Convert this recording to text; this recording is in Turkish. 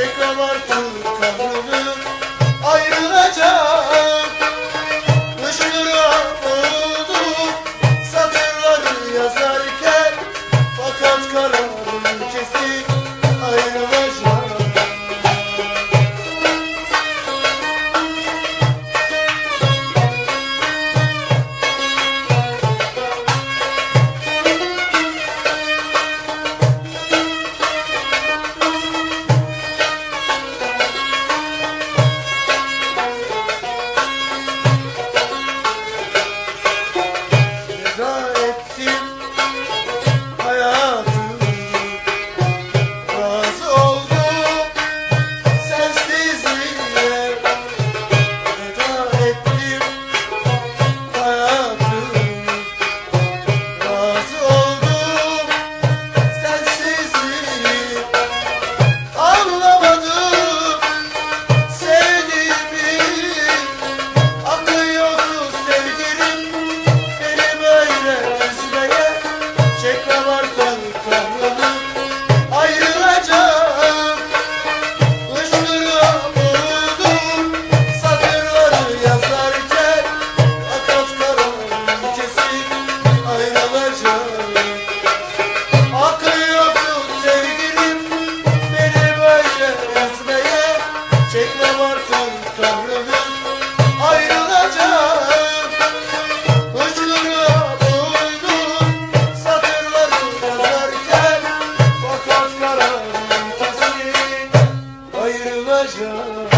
Çek abartın kadını olacak.